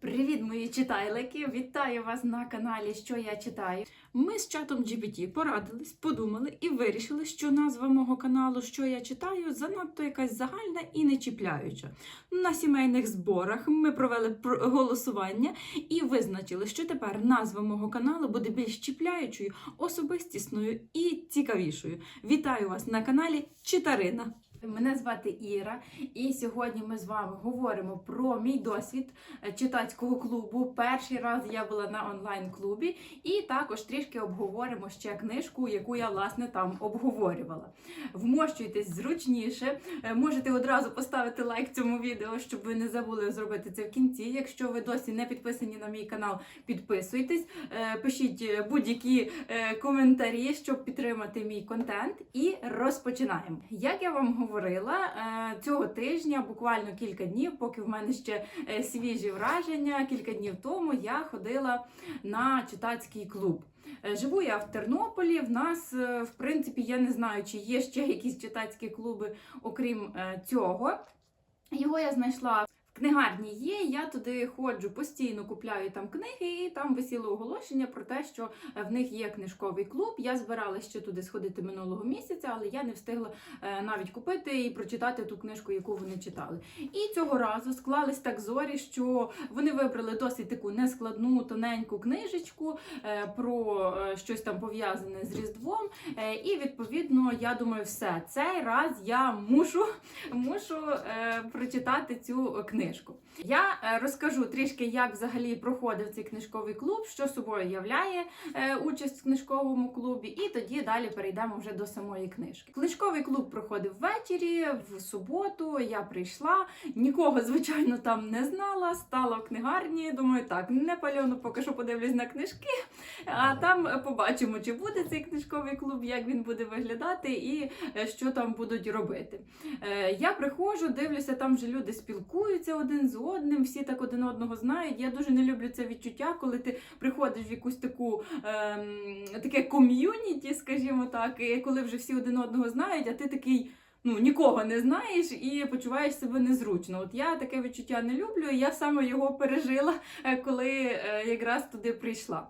Привіт, мої читайлики! Вітаю вас на каналі Що я читаю. Ми з чатом GPT порадились, подумали і вирішили, що назва мого каналу Що я читаю занадто якась загальна і не чіпляюча. На сімейних зборах ми провели пр- голосування і визначили, що тепер назва мого каналу буде більш чіпляючою, особистісною і цікавішою. Вітаю вас на каналі Читарина. Мене звати Іра, і сьогодні ми з вами говоримо про мій досвід е, читацького клубу. Перший раз я була на онлайн-клубі, і також трішки обговоримо ще книжку, яку я власне там обговорювала. Вмощуйтесь зручніше. Е, Можете одразу поставити лайк цьому відео, щоб ви не забули зробити це в кінці. Якщо ви досі не підписані на мій канал, підписуйтесь, Е, пишіть будь-які коментарі, щоб підтримати мій контент. І розпочинаємо. Як я вам говорила, е, цього тижня, буквально кілька днів, поки в мене ще е, свіжі враження, кілька днів тому я ходила на читацький клуб. Е, Живу я в Тернополі. В нас, в принципі, я не знаю, чи є ще якісь читацькі клуби, окрім цього. Його я знайшла книгарні є. Я туди ходжу постійно, купляю там книги, і там висіло оголошення про те, що е, в них є книжковий клуб. Я збиралася ще туди сходити минулого місяця, але я не встигла е, навіть купити і прочитати ту книжку, яку вони читали. І цього разу склались так зорі, що вони вибрали досить таку нескладну, тоненьку книжечку е, про щось там пов'язане з Різдвом. І відповідно, я думаю, все цей раз я мушу, мушу прочитати цю книжку. Я е, розкажу трішки, як взагалі проходив цей книжковий клуб, що собою являє е, участь в книжковому клубі, і тоді далі перейдемо вже до самої книжки. Книжковий клуб проходив ввечері, в суботу. Я прийшла, нікого, звичайно, там не знала. Стала в книгарні. Думаю, так, не пальону, поки що подивлюсь на книжки, а там побачимо, чи буде цей книжковий клуб, як він буде виглядати і е, що там будуть робити. Я приходжу, дивлюся, там вже люди спілкуються один з одним, всі так один одного знають. Я дуже не люблю це відчуття, коли ти приходиш в якусь таку ем, таке ком'юніті, скажімо так, і коли вже всі один одного знають, а ти такий. Ну, нікого не знаєш і почуваєш себе незручно. От я таке відчуття не люблю, і я саме його пережила, е, коли е, якраз туди прийшла.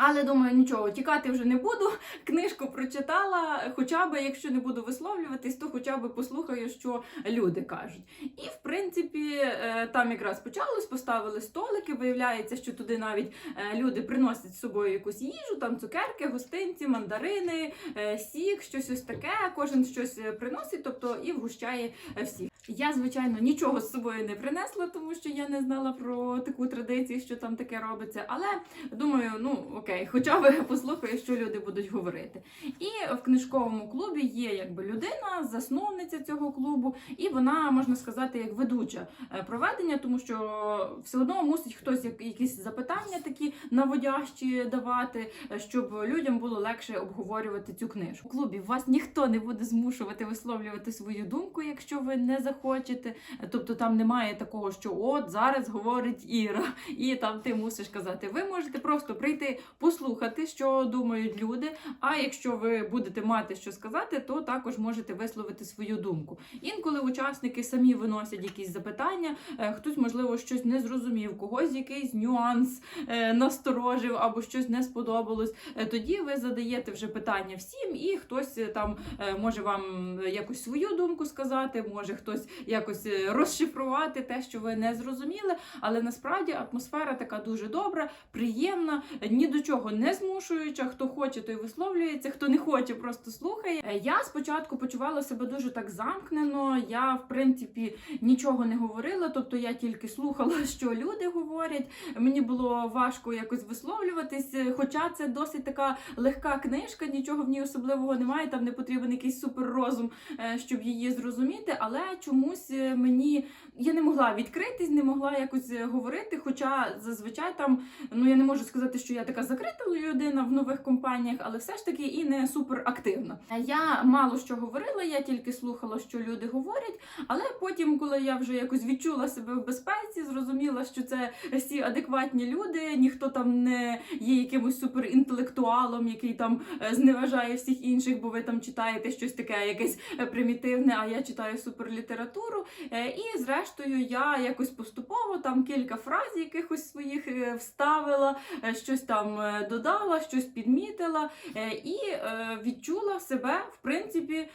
Але думаю, нічого, тікати вже не буду. Книжку прочитала, хоча б, якщо не буду висловлюватись, то хоча б послухаю, що люди кажуть. І в принципі, е, там якраз почалось, поставили столики. Виявляється, що туди навіть е, люди приносять з собою якусь їжу, там цукерки, гостинці, мандарини, е, сік, щось ось таке. Кожен щось приносить, тобто і вгощає е, всіх. Я, звичайно, нічого з собою не принесла, тому що я не знала про таку традицію, що там таке робиться. Але думаю, ну окей, хоча б послухаю, що люди будуть говорити. І в книжковому клубі є якби людина, засновниця цього клубу, і вона можна сказати як ведуча е, проведення, тому що все одно мусить хтось якісь запитання такі наводящі давати, е, щоб людям було легше обговорювати цю книжку. У клубі вас ніхто не буде змушувати висловлювати свою думку, якщо ви не захочете. Тобто там немає такого, що от зараз говорить Іра, і там ти мусиш казати. Ви можете просто прийти послухати, що думають люди. А якщо ви будете мати що сказати, то також можете висловити свою думку. Інколи учасники самі виносять якісь запитання, е, хтось, можливо, щось не зрозумів, когось якийсь нюанс е, насторожив або щось не сподобалось. Е, Тоді ви задаєте вже питання всім, і хтось там може вам якось свою думку сказати, може хтось якось розшифрувати те, що ви не зрозуміли. Але насправді атмосфера така дуже добра, приємна, ні до чого не змушуюча. Хто хоче, той висловлюється, хто не хоче, просто слухає. Е, Я спочатку почувала себе дуже так замкнено. Я, в принципі, нічого не говорила, тобто я тільки слухала, що люди говорять. Мені було важко якось висловлюватись, е, хоча це досить така легка книжка, нічого в ній особливого немає. Там не потрібен якийсь суперрозум, е, щоб її зрозуміти. Але чомусь мені я не могла відкритись, не могла якось говорити. Хоча зазвичай там, ну я не можу сказати, що я така закрита людина в нових компаніях, але все ж таки і не супер активна. Я мало що говорила, я тільки слухала, що люди говорять. Але потім, коли я вже якось відчула себе в безпеці, зрозуміла, що це всі адекватні люди, ніхто там не є якимось суперінтелектуалом, який там е, зневажає всіх інших, бо ви там читаєте щось таке, якесь е, примітивне, а я читаю суперлітературу. Е, І зрештою я якось поступово там кілька фраз якихось своїх вставила, щось там е, додала, щось підмітила е, і е, відчула себе в принципі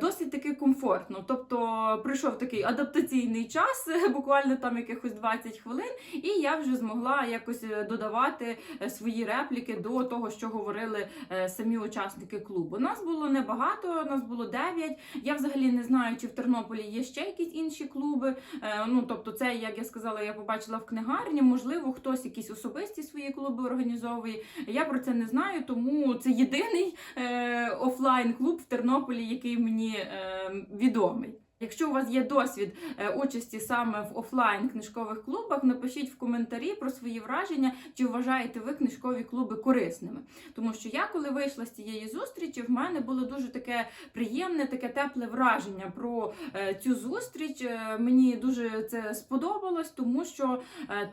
досить таки комфортно. Тобто прийшов такий адаптаційний час, буквально там якихось 20 хвилин, і я вже змогла якось додавати свої репліки до того, що говорили самі учасники клубу. Нас було небагато, нас було 9. Я взагалі не знаю, чи в Тернополі є ще якісь інші клуби. Ну тобто, це як я сказала, я побачила в книгарні. Можливо, хтось якісь особисті свої клуби організовує. Я про це не знаю, тому це єдиний е, офлайн клуб в Тернополі, який мені е, відомий. Якщо у вас є досвід е, участі саме в офлайн книжкових клубах, напишіть в коментарі про свої враження, чи вважаєте ви книжкові клуби корисними. Тому що я, коли вийшла з цієї зустрічі, в мене було дуже таке приємне, таке тепле враження про е, цю зустріч. Е, Мені дуже це сподобалось, тому що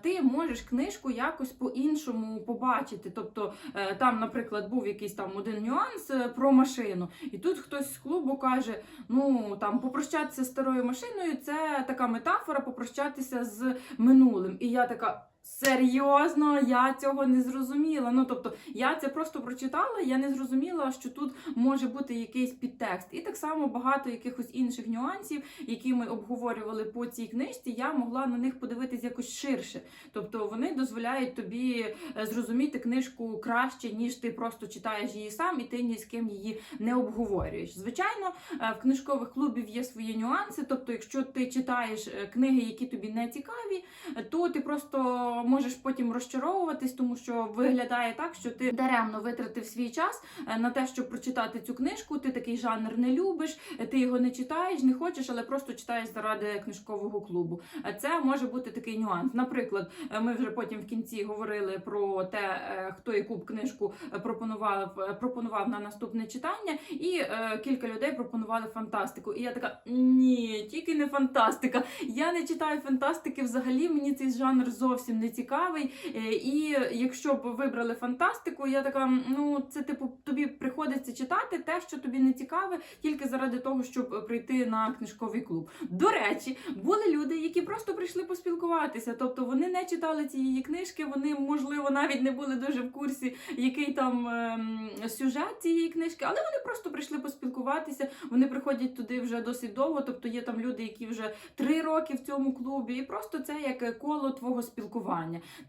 ти можеш книжку якось по-іншому побачити. Тобто там, наприклад, був якийсь там один нюанс про машину, і тут хтось з клубу каже: ну там попрощатися старою машиною це така метафора попрощатися з минулим. І я така. Серйозно, я цього не зрозуміла. Ну тобто, я це просто прочитала, я не зрозуміла, що тут може бути якийсь підтекст. І так само багато якихось інших нюансів, які ми обговорювали по цій книжці, я могла на них подивитись якось ширше. Тобто вони дозволяють тобі е, зрозуміти книжку краще, ніж ти просто читаєш її сам, і ти ні з ким її не обговорюєш. Звичайно, е, в книжкових клубів є свої нюанси. Тобто, якщо ти читаєш е, книги, які тобі не цікаві, то ти просто можеш потім розчаровуватись, тому що виглядає так, що ти даремно витратив свій час е, на те, щоб прочитати цю книжку. Ти такий жанр не любиш, е, ти його не читаєш, не хочеш, але просто читаєш заради книжкового клубу. Е, Це може бути такий нюанс. Наприклад, ми вже потім в кінці говорили про те, хто яку б книжку пропонував пропонував на наступне читання, і кілька людей пропонували фантастику. І я така: ні, тільки не фантастика. Я не читаю фантастики взагалі. Мені цей жанр зовсім не цікавий. Е, І якщо б вибрали фантастику, я така, ну це типу тобі приходиться читати те, що тобі не цікаве, тільки заради того, щоб прийти на книжковий клуб. До речі, були люди, які просто прийшли поспілкуватися. Тобто вони не читали цієї книжки, вони можливо навіть не були дуже в курсі, який там ем, сюжет цієї книжки, але вони просто прийшли поспілкуватися. Вони приходять туди вже досить довго. Тобто є там люди, які вже три роки в цьому клубі, і просто це як коло твого спілкування.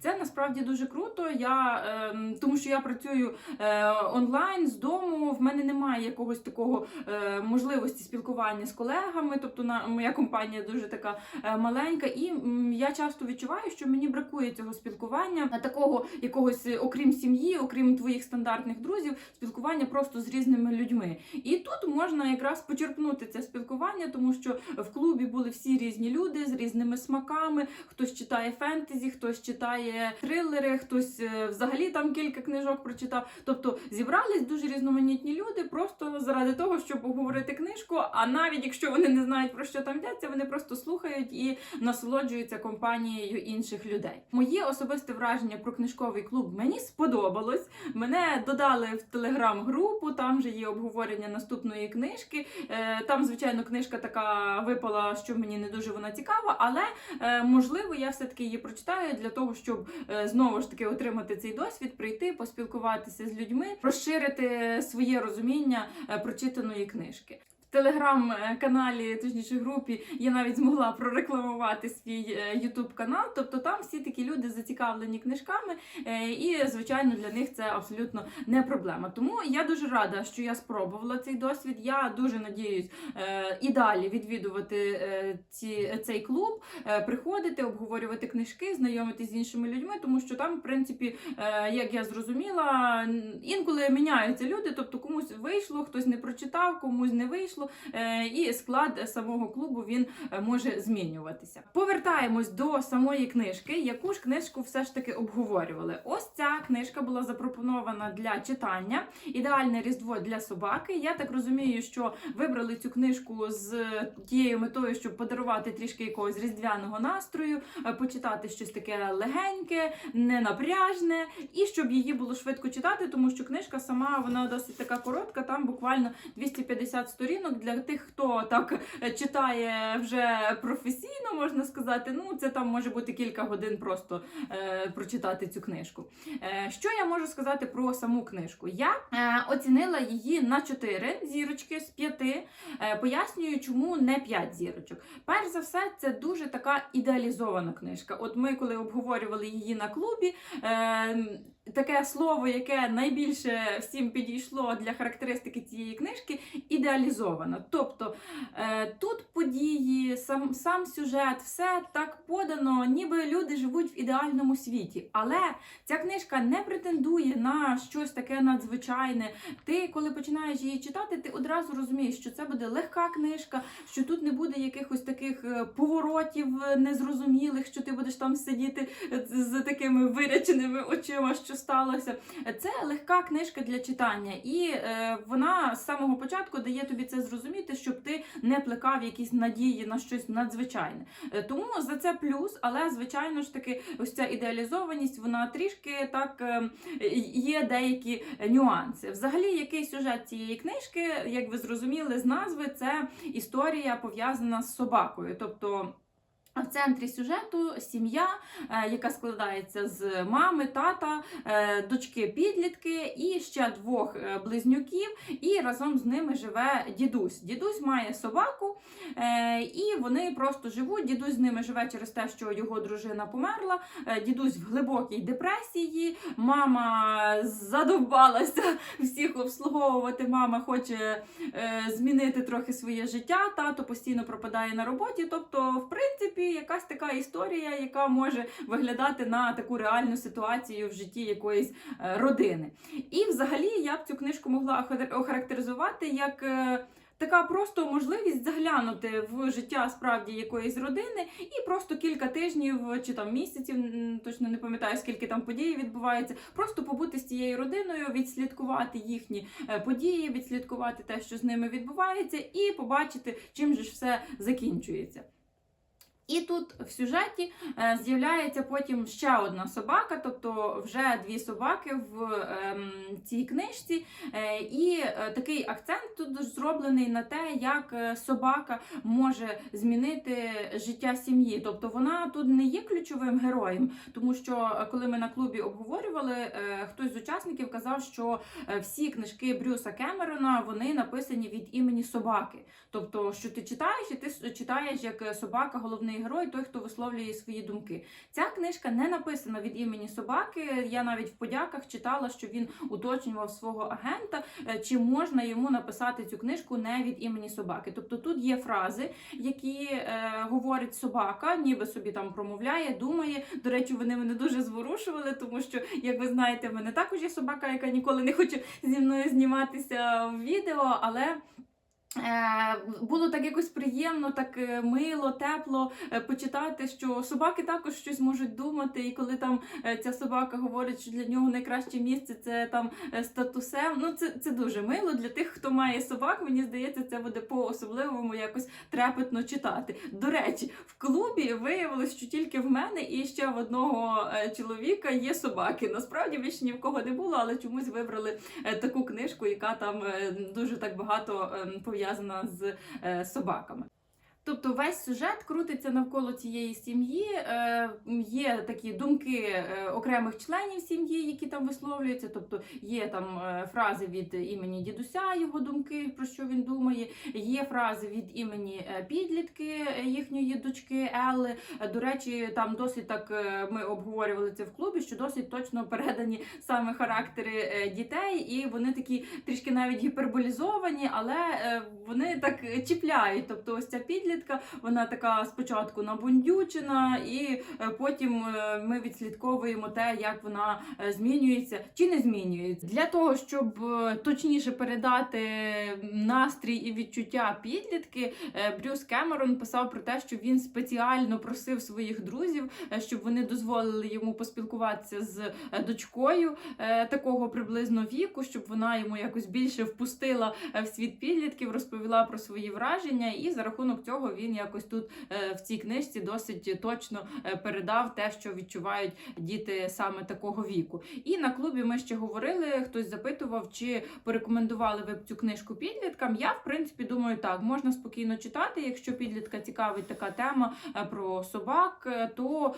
Це насправді дуже круто. Я ем, тому, що я працюю е, онлайн з дому. В мене немає якогось такого е, можливості спілкування з колегами. Тобто, на моя компанія дуже така е, маленька, і м, я часто відчуваю, що мені бракує цього спілкування, е, такого якогось, е, окрім сім'ї, окрім твоїх стандартних друзів, спілкування просто з різними людьми. І тут можна якраз почерпнути це спілкування, тому що в клубі були всі різні люди з різними смаками. Хтось читає фентезі, хтось читає трилери, хтось е, взагалі там кілька книжок прочитав. Тобто зібрались дуже різноманітні люди просто заради того, щоб обговорити книжку. А навіть якщо вони не знають про що там йдеться, вони просто слухають і насолоджуються компанією інших людей. Моє особисте враження про книжковий клуб мені сподобалось. Мене додали в телеграм-групу, там вже є обговорення наступної книжки. Е, Там, звичайно, книжка така випала, що мені не дуже вона цікава, але е, можливо я все-таки її прочитаю для того, щоб е, знову ж таки отримати цей досвід, прийти, поспілкуватися з людьми, розширити своє розуміння е, прочитаної книжки. Телеграм-каналі, точніше групі, я навіть змогла прорекламувати свій Ютуб канал. Тобто там всі такі люди зацікавлені книжками, е, і звичайно для них це абсолютно не проблема. Тому я дуже рада, що я спробувала цей досвід. Я дуже надіюсь е, і далі відвідувати е, ці, цей клуб, е, приходити, обговорювати книжки, знайомитись з іншими людьми, тому що там, в принципі, е, як я зрозуміла, інколи міняються люди, тобто комусь вийшло, хтось не прочитав, комусь не вийшло. Вийшло, е, і склад самого клубу він е, може змінюватися. Повертаємось до самої книжки. Яку ж книжку все ж таки обговорювали? Ось ця книжка була запропонована для читання. Ідеальне різдво для собаки. Я так розумію, що вибрали цю книжку з тією метою, щоб подарувати трішки якогось різдвяного настрою, е, почитати щось таке легеньке, ненапряжне, і щоб її було швидко читати, тому що книжка сама вона досить така коротка, там буквально 250 сторінок для тих, хто так е, читає вже професійно, можна сказати. Ну, це там може бути кілька годин просто е, прочитати цю книжку. Е, що я можу сказати про саму книжку? Я е, оцінила її на 4 зірочки з 5. Е, пояснюю, чому не 5 зірочок. Перш за все, це дуже така ідеалізована книжка. От ми, коли обговорювали її на клубі, е, таке слово, яке найбільше всім підійшло для характеристики цієї книжки, ідеалізована. Тобто е, тут події, сам, сам сюжет, все так подано, ніби люди живуть в ідеальному світі. Але ця книжка не претендує на щось таке надзвичайне. Ти, коли починаєш її читати, ти одразу розумієш, що це буде легка книжка, що тут не буде якихось таких е, поворотів е, незрозумілих, що ти будеш там сидіти з такими виряченими очима, що сталося. Це легка книжка для читання, і е, вона з самого початку дає тобі це зрозуміти, щоб ти не плекав якісь надії на щось надзвичайне. Е, тому за це плюс, але звичайно ж таки, ось ця ідеалізованість, вона трішки так е, є деякі нюанси. Взагалі, який сюжет цієї книжки, як ви зрозуміли з назви, це історія пов'язана з собакою. Тобто. В центрі сюжету сім'я, е, яка складається з мами, тата, е, дочки підлітки і ще двох е, близнюків, і разом з ними живе дідусь. Дідусь має собаку, і вони просто живуть. Дідусь з ними живе через те, що його дружина померла. Дідусь в глибокій депресії. Мама задовбалася всіх обслуговувати. Мама хоче змінити трохи своє життя. Тато постійно пропадає на роботі. Тобто, в принципі, якась така історія, яка може виглядати на таку реальну ситуацію в житті якоїсь е, родини. І взагалі я б цю книжку могла охарактеризувати як. е, Така просто можливість заглянути в життя справді якоїсь родини і просто кілька тижнів чи там місяців, точно не пам'ятаю, скільки там подій відбувається. Просто побути з цією родиною, відслідкувати їхні е, події, відслідкувати те, що з ними відбувається, і побачити, чим же ж все закінчується. І тут в сюжеті е, з'являється потім ще одна собака, тобто вже дві собаки в ем, цій книжці. Е, і е, такий акцент тут зроблений на те, як собака може змінити життя сім'ї. Тобто вона тут не є ключовим героєм, тому що коли ми на клубі обговорювали, хтось з учасників казав, що всі книжки Брюса Кемерона вони написані від імені собаки. Тобто, що ти читаєш, і ти читаєш як собака, головний герой, той, хто висловлює свої думки. Ця книжка не написана від імені собаки. Я навіть в подяках читала, що він уточнював свого агента, е, чи можна йому написати цю книжку не від імені собаки. Тобто тут є фрази, які е, говорить собака, ніби собі там промовляє, думає. До речі, вони мене дуже зворушували, тому що, як ви знаєте, в мене також є собака, яка ніколи не хоче зі мною зніматися в відео, але. Е, Було так якось приємно, так е, мило, тепло е, почитати, що собаки також щось можуть думати, і коли там ця собака говорить, що для нього найкраще місце це там статусем. Ну це, це дуже мило для тих, хто має собак. Мені здається, це буде по-особливому якось трепетно читати. До речі, в клубі виявилось, що тільки в мене і ще в одного чоловіка є собаки. Насправді більше ні в кого не було, але чомусь вибрали таку книжку, яка там дуже так багато е, пов'язана з е, собаками. Тобто весь сюжет крутиться навколо цієї сім'ї. Е, є такі думки е, окремих членів сім'ї, які там висловлюються. Тобто є там е, фрази від імені дідуся, його думки, про що він думає. Є фрази від імені е, підлітки їхньої дочки Елли. До речі, там досить так ми обговорювали це в клубі, що досить точно передані саме характери дітей, і вони такі трішки навіть гіперболізовані, але вони так чіпляють. Тобто, ось ця підлітка підлітка. Вона така спочатку набундючена, і е, потім е, ми відслідковуємо те, як вона е, змінюється чи не змінюється. Для того, щоб точніше передати настрій і відчуття підлітки, Брюс Кемерон писав про те, що він спеціально просив своїх друзів, щоб вони дозволили йому поспілкуватися з дочкою такого приблизно віку, щоб вона йому якось більше впустила в світ підлітків, розповіла про свої враження, і за рахунок цього він якось тут е, в цій книжці досить точно е, передав те, що відчувають діти саме такого віку. І на клубі ми ще говорили, хтось запитував, чи порекомендували ви б цю книжку підліткам. Я, в принципі, думаю, так, можна спокійно читати. Якщо підлітка цікавить така тема е, про собак, то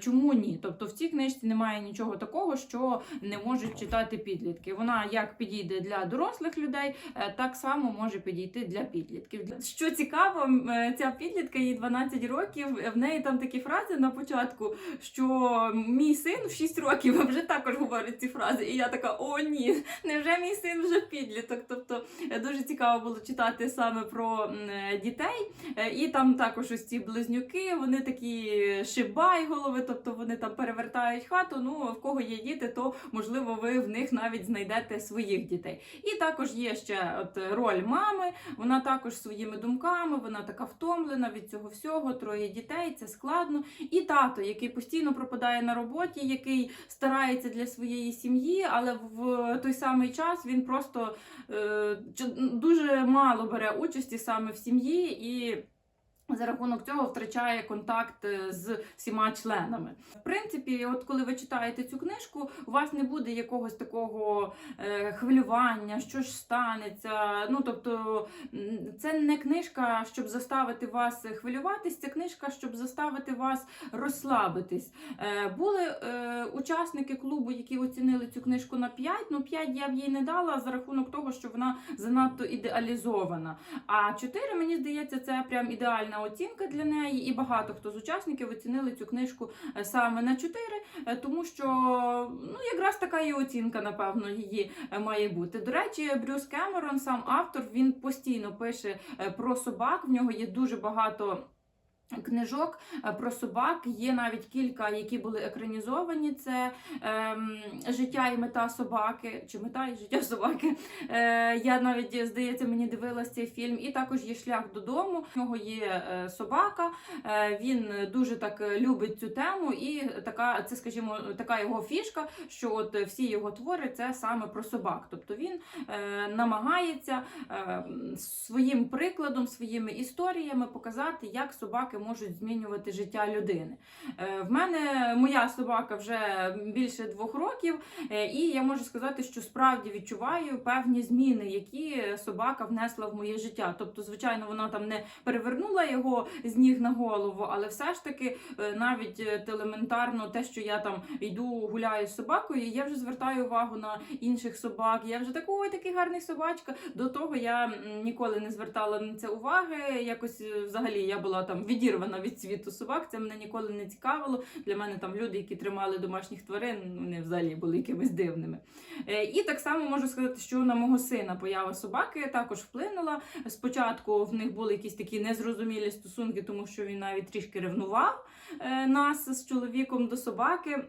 чому ні? Тобто в цій книжці немає нічого такого, що не можуть читати підлітки. Вона як підійде для дорослих людей, так само може підійти для підлітків. Що цікаво, ця підлітка їй 12 років. В неї там такі фрази на початку, що мій син в 6 років вже також говорить ці фрази. І я така: о, ні, невже мій син вже підліток? Тобто е, дуже цікаво було читати саме про е, дітей. Е, І там також ось ці близнюки, вони такі шибайголови, тобто вони там перевертають хату. Ну, в кого є діти, то можливо ви в них навіть знайдете своїх дітей. І також є ще от роль мами. Вона також своїми думками, вона така втомлена від цього всього, троє дітей, це складно. І тато, який постійно пропадає на роботі, який старається для своєї сім'ї, але в той самий час він просто е, дуже мало бере участі саме в сім'ї і. За рахунок цього втрачає контакт е, з всіма членами. В принципі, от коли ви читаєте цю книжку, у вас не буде якогось такого е, хвилювання, що ж станеться. Ну тобто, це не книжка, щоб заставити вас хвилюватись, це книжка, щоб заставити вас розслабитись. Е, були учасники клубу, які оцінили цю книжку на 5, ну 5 я б їй не дала за рахунок того, що вона занадто ідеалізована. А 4, мені здається, це прям ідеальна оцінка для неї, і багато хто з учасників оцінили цю книжку е, саме на 4, е, тому що ну якраз така і оцінка, напевно, її е, має бути. До речі, Брюс Кемерон, сам автор, він постійно пише про собак. В нього є дуже багато. Книжок про собак є навіть кілька, які були екранізовані. Це життя і мета собаки, чи мета і життя собаки. Е, я навіть здається, мені дивилась цей фільм. І також є шлях додому. У нього є е, собака. Е, він дуже так любить цю тему, і така, це, скажімо, така його фішка, що от всі його твори це саме про собак. Тобто він е, намагається е, своїм прикладом, своїми історіями показати, як собаки можуть змінювати життя людини. Е, В мене моя собака вже більше двох років, е, і я можу сказати, що справді відчуваю певні зміни, які собака внесла в моє життя. Тобто, звичайно, вона там не перевернула його з ніг на голову, але все ж таки е, навіть е, елементарно те, що я там йду гуляю з собакою, я вже звертаю увагу на інших собак. Я вже так, ой, такий гарний собачка. До того я ніколи не звертала на це уваги. Якось взагалі я була там відірвана від світу собак. Це мене ніколи не цікавило. Для мене там люди, які тримали домашніх тварин, вони взагалі були якимись дивними. Е, І так само можу сказати, що на мого сина поява собаки також вплинула. Спочатку в них були якісь такі незрозумілі стосунки, тому що він навіть трішки ревнував е, нас з чоловіком до собаки.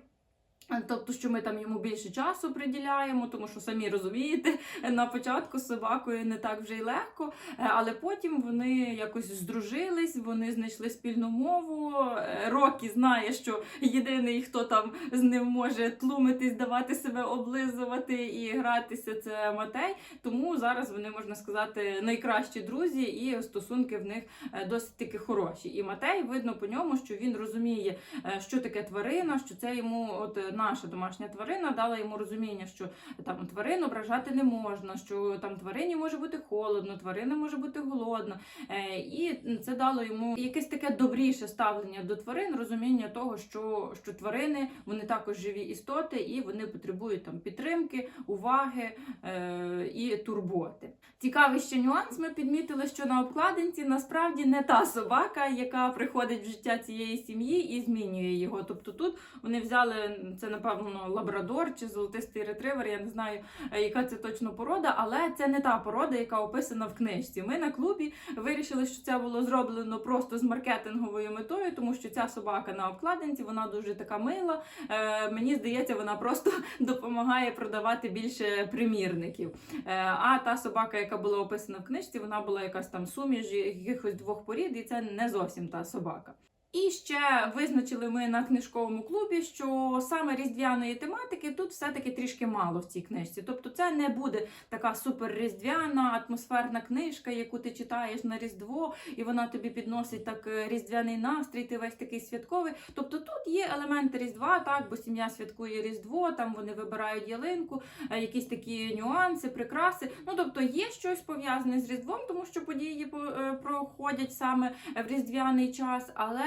Е, Тобто, що ми там йому більше часу приділяємо, тому що самі розумієте, на початку з собакою не так вже й легко, е, але потім вони якось здружились, вони знайшли спільну мову. Е, Рокі знає, що єдиний, хто там з ним може тлумитись, давати себе облизувати і гратися, це Матей. Тому зараз вони можна сказати найкращі друзі, і стосунки в них е, досить таки хороші. І Матей видно по ньому, що він розуміє, е, що таке тварина, що це йому, от е, наша домашня тварина, дала йому розуміння, що там тварин ображати не можна, що там тварині може бути холодно, тварина може бути голодна. Е, І це дало йому якесь таке добріше ставлення до тварин, розуміння того, що, що тварини вони також живі істоти, і вони потребують там підтримки, уваги е, і турботи. Цікавий ще нюанс. Ми підмітили, що на обкладинці насправді не та собака, яка приходить в життя цієї сім'ї і змінює його. Тобто тут вони взяли це напевно лабрадор чи золотистий ретривер. Я не знаю, е, яка це точно порода, але це не та порода, яка описана в книжці. Ми на клубі вирішили, що це було зроблено просто з маркетинговою метою, тому що ця собака на обкладинці вона дуже така мила. Е, мені здається, вона просто допомагає продавати більше примірників. Е, а та собака, яка була описана в книжці, вона була якась там суміш якихось двох порід, і це не зовсім та собака. І ще визначили ми на книжковому клубі, що саме різдвяної тематики тут все-таки трішки мало в цій книжці. Тобто, це не буде така супер різдвяна атмосферна книжка, яку ти читаєш на Різдво, і вона тобі підносить так е, різдвяний настрій, ти весь такий святковий. Тобто тут є елементи Різдва, так, бо сім'я святкує Різдво, там вони вибирають ялинку, е, якісь такі нюанси, прикраси. Ну тобто є щось пов'язане з Різдвом, тому що події по- е, проходять саме в різдвяний час, але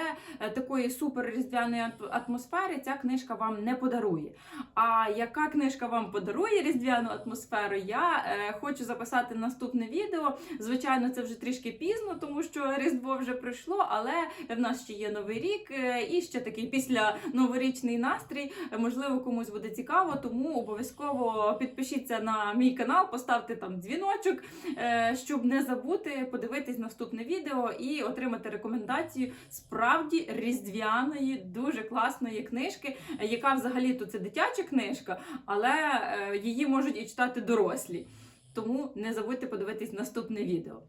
такої супер різдвяної атмосфери ця книжка вам не подарує. А яка книжка вам подарує різдвяну атмосферу? Я е, хочу записати наступне відео. Звичайно, це вже трішки пізно, тому що Різдво вже пройшло, але в нас ще є новий рік е, і ще такий після новорічний настрій. Е, Можливо, комусь буде цікаво, тому обов'язково підпишіться на мій канал, поставте там дзвіночок, е, щоб не забути подивитись наступне відео і отримати рекомендацію справді різдвяної, дуже класної книжки, яка взагалі то це дитяча книжка, але е, її можуть і читати дорослі. Тому не забудьте подивитись наступне відео.